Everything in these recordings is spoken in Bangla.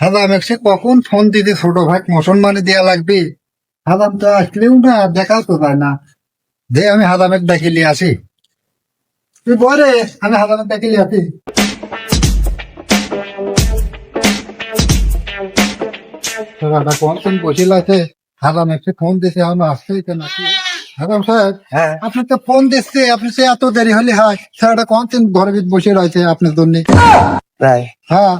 হাজাম এসে কখন ফোন দিতে ছোট ভাই? মুসলমানি দেয়া লাগবে। হাজাম তো আসলেও না দেখাও তো যায় না। দে, আমি হাজামের ডাকিলি আসি। তুই বলে আমি হাজামের ডাকিলি আসি। দাদা কোন বসিল আছে হাজাম একটু ফোন দিছে আমি আসতেই তো নাকি? হাজাম সাহেব হ্যাঁ। আপনি তো ফোন দিচ্ছে আপনি সে এত দেরি হলে হয়। স্যারটা কোন ঘরের ভিতর বসে রয়েছে আপনার জন্য? তাই? হ্যাঁ।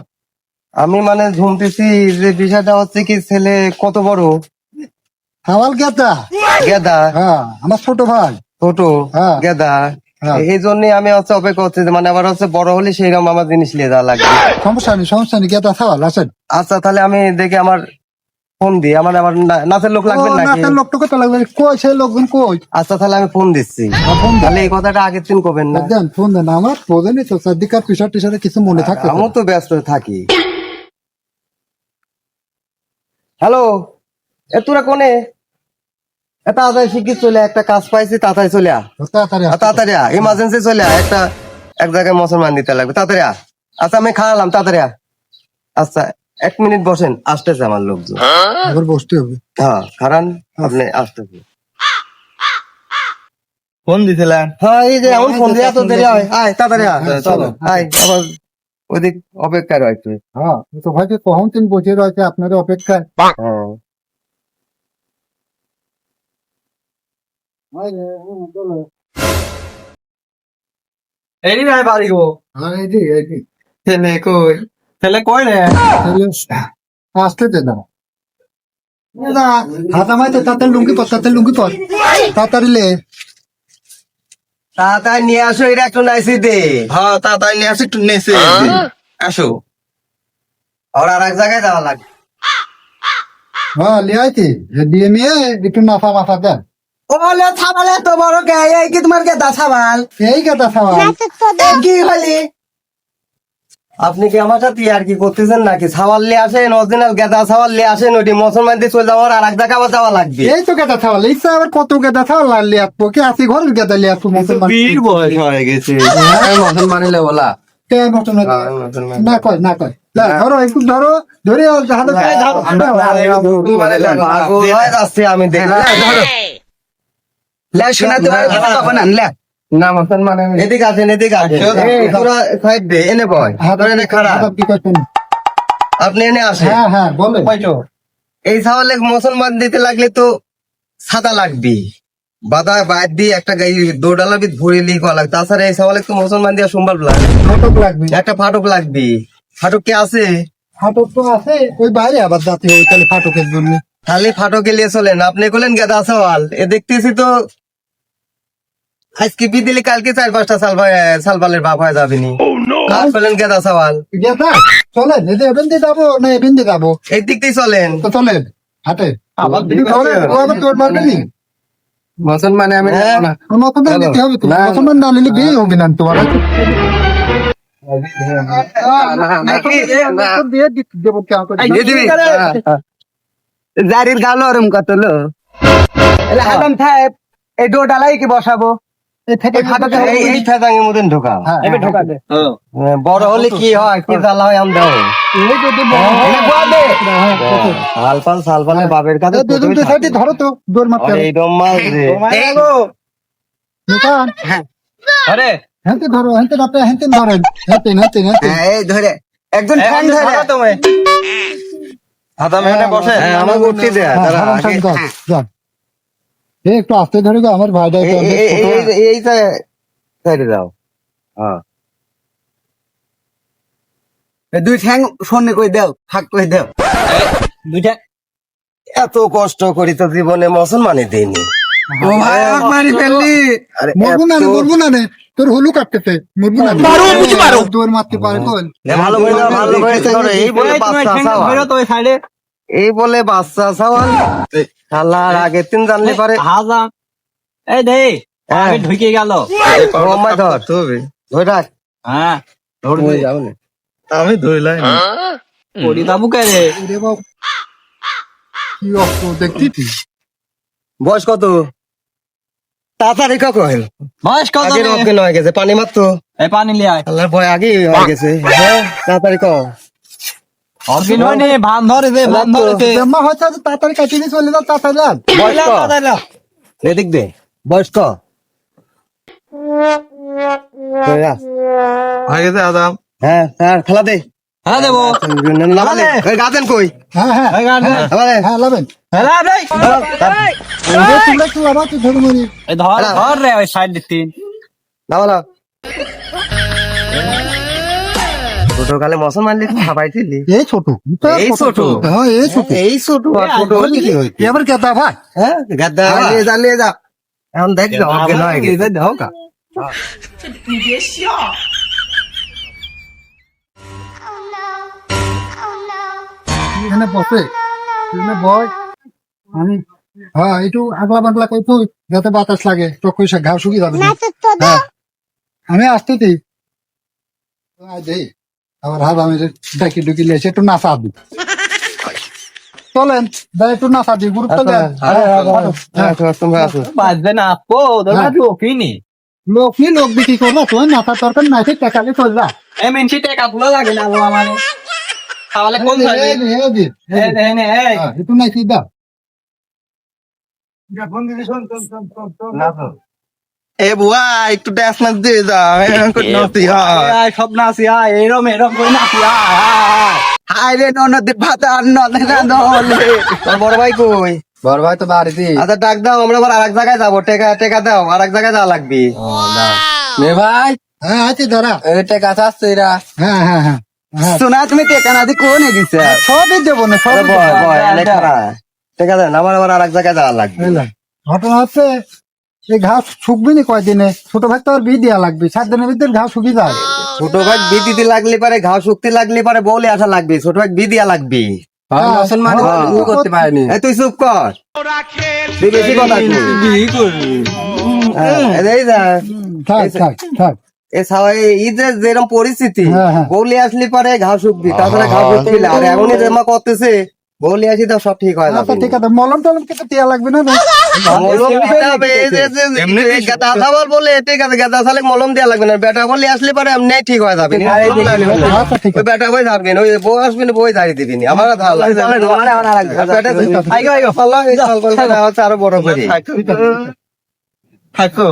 আমি মানে ঝুমতেছি যে বিষয়টা হচ্ছে কি ছেলে কত বড়? হাওয়াল গেদা। গেদা? হ্যাঁ আমার ছোট ভাই। ছোট? হ্যাঁ। গেদা? হ্যাঁ। এই জন্য আমি হচ্ছে অপেক্ষা হচ্ছে যে মানে আবার হচ্ছে বড় হলে সেইরকম আমার জিনিস নিয়ে যাওয়া লাগবে। সমস্যা নেই সমস্যা নেই। গেতা সাওয়াল আসেন। আচ্ছা তাহলে আমি দেখি আমার ফোন দিই আমার আবার না- নাচের লোক লাগবে নাকি? নাচের লোকটা কত লাগবে। কই সেই লোকজন কই? আচ্ছা তাহলে আমি ফোন দিচ্ছি। ফোন তাহলে এই কথাটা আগের দিন কবেন না। দেন ফোন দেন। আমার তো কিছু মনে থাকতে আমি তো ব্যস্ত থাকি। হ্যালো? এ তোরা কোনে? এ তাড়াতাড়ি শিখিয়ে চলে একটা কাজ পাইছি তাড়াতাড়ি চলে আ তাড়াতাড়ি আ, ইমার্জেন্সি চলে আয়, একটা এক জায়গায় মুসলমান দিতে লাগবে। তাড়াতাড়ি আ। আচ্ছা আমি খাওয়ালাম তাড়াতাড়ি আ। আচ্ছা এক মিনিট বসেন আসতেছে আমার লোকজন। এবার বসতে হবে। হ্যাঁ কারণ আপনি আসতেছে ফোন দিছিলেন? হ্যাঁ এই যে এমন ফোন দিয়ে এত দেরি হয়। আয় তাড়াতাড়ি। হ্যাঁ, চলো। আয় আবার ওদিক অপেক্ষায় রয়েছে। হ্যাঁ তো ভাই যে কখন বসে রয়েছে অপেক্ষায়? হ্যাঁ এই ভাই বাড়ি গো। হ্যাঁ এই যে এই যে। ছেলে কই? ছেলে কই রে? আসতে দে না। দাদা হাতা মাইতে তাতে লুঙ্গি পর তাতে লুঙ্গি পর। তাড়াতাড়ি লে। তাড়াতাড়ি নিয়ে আসো এটা একটু নাইসি দে। হ্যাঁ তাড়াতাড়ি নিয়ে আসি একটু নেছে আসো। আর আর এক জায়গায় যাওয়া লাগবে। হ্যাঁ লিয়ে আইতি দিয়ে নিয়ে একটু নাফা মাফা দেন ওলে থামালে তো বড় কে এই কি তোমার কে দাসাবাল এই কথা সাওয়াল কি হলি? আপনি কি আমার সাথে আর কি করতেছেন নাকি সাওয়াল লিয়ে আসেন অরিজিনাল গেদা সাওয়াল লিয়ে আসেন ওটি মুসলমান দিয়ে চলে যাওয়ার আর এক জায়গায় আবার যাওয়া লাগবে এই তো গেদা ছাওয়াল ইচ্ছা আবার কত গেদা ছাওয়াল লিয়ে আসব কি আসি ঘরের গেদা লিয়ে আসব মুসলমান বীর বয়স হয়ে গেছে মুসলমানিলে বলা কে মুসলমান না কয় না কয় ধরো একটু ধরো ধরে জাহাজ পাগল হয়ে যাচ্ছে আমি দেখলাম না মুসলমান এদিকে আসেন এদিকে আসেন। তোরা দে এনে বয়। তোরা এনে খারাপ কি করছেন আপনি এনে আসেন। হ্যাঁ হ্যাঁ বলে এই সাওয়ালে মুসলমান দিতে লাগলে তো সাদা লাগবে। বাদা বাদ দিয়ে একটা গাই দৌড়ালা বিদ ভরে লিয়ে করা লাগবে তাছাড়া এই সাওয়ালে তো মুসলমান দিয়ে সম্ভব লাগবে ফটক লাগবে। একটা ফাটক লাগবে। ফাটক কি আছে? ফাটক তো আছে ওই বাইরে আবার যাতে ওই তাহলে ফাটকের জন্য। খালি ফাটকে নিয়ে চলেন। আপনি বলেন গেদা সাওয়াল এ দেখতেছি তো আজকে বিদিলে কালকে চার পাঁচটা সাল সালবালের বাপ হয়ে যাবে নি। আর বলেন গেদা সাওয়াল? গেতা চলেন এই যে এবেন দিয়ে যাব না এবেন দিয়ে যাব? এই দিক দিয়ে চলেন। তো চলেন হাটে। আবার কিন্তু তাহলে ও আবার তোর মারবে নি? মুসলমানে আমি হ্যাঁ। না। মুসলমান দিতে হবে তো মুসলমান না নিলে বিয়ে হবে না তোমার দিয়ে দিতে দেবো। কেমন করে দিয়ে দিবি? জারির গালো ওরম কত লো হাসান সাহেব এই কি বসাবো। এই মধ্যে ঢোকা হ্যাঁ, দে হ্যাঁ, বড় হলে কি হয়? কি জ্বালা হয়? হয়, বাপের কাছে ধরো তো দৌড় মারতে আরে ধরো। আপনি ধরেন। হ্যাঁ, এই ধরে। একজন ঠ্যাং ধরে। তুমি। হাতা মেহনে বসে। হ্যাঁ, উঠতে দেয়া। হ্যাঁ, দাঁড়া, এই একটু আস্তে ধরে গো আমার ভাইটা এই- সাইডে যাও। হ্যাঁ। দুই ঠ্যাং শূন্য কই দাও ফাঁক কই দাও। দুইটা এত কষ্ট করি তো জীবনে মুসলমানই দেয়নি ও ভাই আমাকে মারি ফেললি। মরবো না রে, এত- মরবো না তোর হুলু কাটতেছে মরবো না রে। দৌড় মারতে পারে এ ভালো করে দাও, ভালো করে ধরো, এই বলে বাচ্চা এই বলে বাচ্চা সাওয়াল। আল্লাহ আগের দিন জানলে পারে। এই দে হ্যাঁ। আমি ঢুকে গেল। ধর। ধরে রাখ। হ্যাঁ ধরে যাও না। আমি ধরলাই পড়ি কে রে? রে বাপ, কি অস্ত্র দেখছি তুই? বয়স কত? তাড়াতাড়ি কখন বয়স কত? অজ্ঞান হয়ে গেছে পানি মাত্র। এই পানি লিয়ে আয়। আল্লাহর ভয় আগে হয়ে গেছে। হ্যাঁ তাড়াতাড়ি কর হয়নি ভান ধরে দে ভান ধরে দে জম্মা হচ্ছে তাড়াতাড়ি কাটিয়ে দিয়ে চলে যাও তাড়াতাড়ি যান। বয়স কত? এদিক দে। বয়স ক কই হয়ে গেছে আদাম। হ্যাঁ হ্যাঁ খেলা দে। হ্যাঁ দেবো। গাছেন কই? হ্যাঁ হ্যাঁ। হ্যাঁ লাবেন ধরে মরি এই ধর ধর রে ওই সাইড দিতে। ছোটকালে মুসলমান লিখে খাবাইছিলি। এই ছোট এই ছোট। হ্যাঁ এই ছোট। এই ছোট আর ছোট হলে কি এবার ভাই? হ্যাঁ নিয়ে যা নিয়ে যা এখন দেখ যা অজ্ঞান হয়ে গেছে দাও কা Oh no. Oh এখানে বসে এখানে বয় আমি হ্যাঁ একটু আগলা বাগলা কই তুই যাতে বাতাস লাগে তো কইসা ঘাও শুকিয়ে যাবে। হ্যাঁ। আমি আসতেছি। আয় দেই আবার হাত আমি ডাকি ডুকি লেছে একটু নাচা দি চলেন দাই একটু নাচা দি গুরুত্ব দেন। হ্যাঁ বাজবে না আপো তোরা হ্যাঁ। লোকই লোক নি লোক বিক্রি করবা তুই নাচা তরকার নাই ঠিক টাকালে চল যা এই মিনছি টেকা তুলা লাগে না আমারে তাহলে কোন দাও। এ বুয়া একটু ড্যান্স নাচ দিয়ে যা হ্যাঁ করতে নাচি আয়, সব নাচি এরম এরম করে নাচি রে ননদ ভাতা নদে না নলে তোর বড় ভাই কই? বড় ভাই তো বাড়িতে আচ্ছা ডাক দাও আমরা আবার আরেক জায়গায় যাব। টেকা টেকা দাও আরেক জায়গায় যাওয়া লাগবে। মে ভাই। হ্যাঁ আছে ধরা। এই টেকা চাচ্ছে এরা। হ্যাঁ হ্যাঁ হ্যাঁ। হ্যাঁ শোনা তুমি টেকা না দিয়ে কোনে গেছে? সবই দেবো না সবই দেবো। বয় বয় অনেক টেকা দেন আমার আবার আরেক জায়গায় যাওয়া লাগবে? ঘটনা হচ্ছে এই ঘাস শুকবি নি কয়দিনে? ছোট ভাই তো আর বি দেওয়া লাগবে সাত দিনের ভিতরে ঘাস শুকিয়ে যায়। ছোট ভাই বিদিতে লাগলে পারে ঘাও শুকতে লাগলে পারে বলে আসা লাগবে ছোট ভাই বিদিয়া লাগবে। হ্যাঁ, হ্যাঁ, ভুল করতে পারেনি। এই তুই চুপ কর। তুই বেশি কথা কই। বিয়ে করবি হ্যাঁ, যেরকম পরিস্থিতি হ্যাঁ। আসলে পারে ঘাও শুকবি তাছাড়া শুকবি না। আর এমনই জমা করতেছে বৌলি আসি তো সব ঠিক হয় যাবে আচ্ছা ঠিক আছে মলম টলম কিছু দেওয়া লাগবে না? মলম দিতে হবে, গাদা সাবাল বলে গাদা সালে মলম দেওয়া লাগবে না বেটা বলে আসলে পারে এমনি ঠিক হয়ে যাবে আচ্ছা ওই বেটা বই না ওই বউ আসবে না বই দাঁড়িয়ে দিবি আমার ভালো লাগে বেটা আইগো আইগো আল্লাহ এই সাল বলবে না হচ্ছে আরও বড় করি থাকো